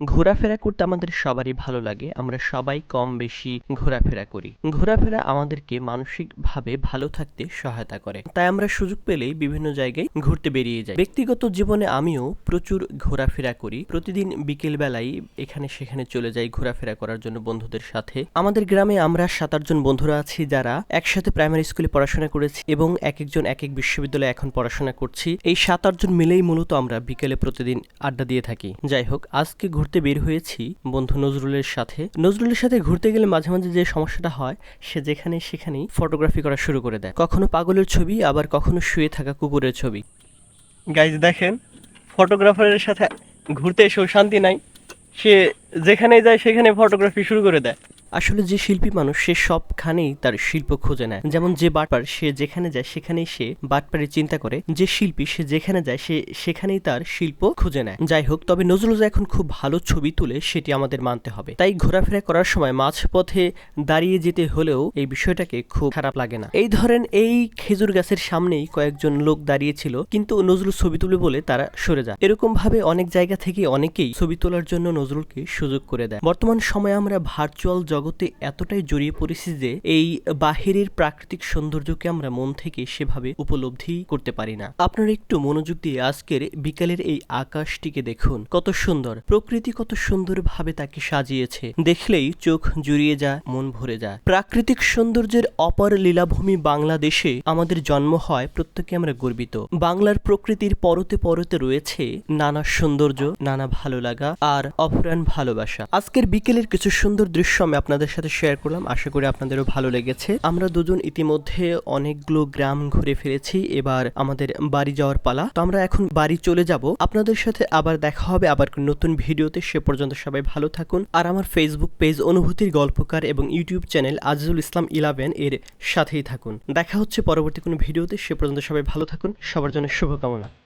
ঘোরাফেরা করতে আমাদের সবারই ভালো লাগে, আমরা সবাই কম বেশি ঘোরাফেরা করি। ঘোরাফেরা আমাদেরকে মানসিকভাবে ভালো থাকতে সহায়তা করে। তাই আমরা সুযোগ পেলেই বিভিন্ন জায়গায় ঘুরতে বেরিয়ে যাই। ব্যক্তিগত জীবনে আমিও প্রচুর ঘোরাফেরা করি। প্রতিদিন বিকেল বেলায় এখানে সেখানে চলে যাই ঘোরাফেরা করার জন্য বন্ধুদের সাথে। আমাদের গ্রামে আমরা সাত আটজন বন্ধুরা আছি যারা একসাথে প্রাইমারি স্কুলে পড়াশোনা করেছি এবং এক একজন এক এক বিশ্ববিদ্যালয়ে এখন পড়াশোনা করছি। এই সাত আটজন মিলেই মূলত আমরা বিকেলে প্রতিদিন আড্ডা দিয়ে থাকি। যাই হোক, আজকে ঘুরতে বের হয়েছি বন্ধু নজরুলের সাথে। নজরুলের সাথে ঘুরতে গেলে মাঝে মাঝে যে সমস্যাটা হয়, সে যেখানে সেখানেই ফটোগ্রাফি করা শুরু করে দেয়। কখনো পাগলের ছবি, আবার কখনো শুয়ে থাকা কুকুরের ছবি। গাইজ দেখেন ফটোগ্রাফারের সাথে ঘুরতে এসেও শান্তি নাই। সে যেখানে যায়, সেখানে ফটোগ্রাফি শুরু করে দেয়। আসলে যে শিল্পী মানুষ, সে সবখানেই তার শিল্প খুঁজে নেয়। যেমন যে বাটপার, সে যেখানে যায়, সেখানেই সে বাটপারের চিন্তা করে। যে শিল্পী, সে যেখানে যায়, সে সেখানেই তার শিল্প খুঁজে নেয়। যাই হোক, তবে নজরুল এখন খুব ভালো ছবি তুলে, সেটি আমাদের মানতে হবে। তাই ঘোরাফেরা করার সময় মাঝপথে দাঁড়িয়ে যেতে হলেও এই বিষয়টাকে খুব খারাপ লাগে না। এই ধরেন, এই খেজুর গাছের সামনেই কয়েকজন লোক দাঁড়িয়েছিল, কিন্তু নজরুল ছবি তুলে বলে তারা সরে যায়। এরকম ভাবে অনেক জায়গা থেকে অনেকেই ছবি তোলার জন্য নজরুলকে সুযোগ করে দেয়। বর্তমান সময়ে আমরা ভার্চুয়াল জগতে এতটাই জড়িয়ে পড়েছি যে এই বাহিরের প্রাকৃতিক সৌন্দর্যকে আমরা মন থেকে সেভাবে উপলব্ধি করতে পারি না। আপনারা একটু মনোযোগ দিয়ে আজকের বিকালের এই আকাশটিকে দেখুন। কত সুন্দর। প্রকৃতি কত সুন্দরভাবে তাকে সাজিয়েছে। দেখলেই চোখ জুড়িয়ে যায়, মন ভরে যায়। প্রাকৃতিক সৌন্দর্যের অপর লীলাভূমি বাংলাদেশে আমাদের জন্ম হয় প্রত্যেকে আমরা গর্বিত। বাংলার প্রকৃতির পরতে পরতে রয়েছে নানা সৌন্দর্য, নানা ভালো লাগা আর অফুরান ভালোবাসা। আজকের বিকেলের কিছু সুন্দর দৃশ্য আমি আপনাদের সাথে শেয়ার করলাম। আশা করি আপনাদেরও ভালো লেগেছে। আমরা দুজন ইতিমধ্যে অনেকগুলো গ্রাম ঘুরে ফিরেছি। এবার আমাদের বাড়ি যাওয়ার পালা। তো আমরা এখন বাড়ি চলে যাব। আপনাদের সাথে আবার দেখা হবে আবার নতুন ভিডিওতে। সে পর্যন্ত সবাই ভালো থাকুন। আর আমার ফেসবুক পেজ অনুভূতির গল্পকার এবং YouTube channel Azizul Islam eleven এর সাথেই থাকুন। দেখা হচ্ছে পরবর্তী কোনো ভিডিওতে। সে পর্যন্ত সবাই ভালো থাকুন। সবার জন্য শুভকামনা।